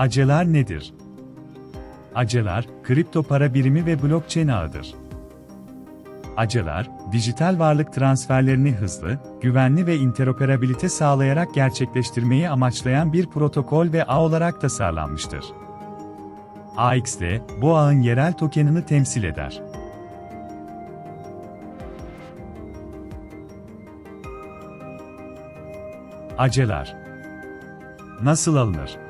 Aceler nedir? Aceler, kripto para birimi ve blockchain ağıdır. Aceler, dijital varlık transferlerini hızlı, güvenli ve interoperabilite sağlayarak gerçekleştirmeyi amaçlayan bir protokol ve ağ olarak tasarlanmıştır. AXD, bu ağın yerel tokenini temsil eder. Aceler Nasıl alınır?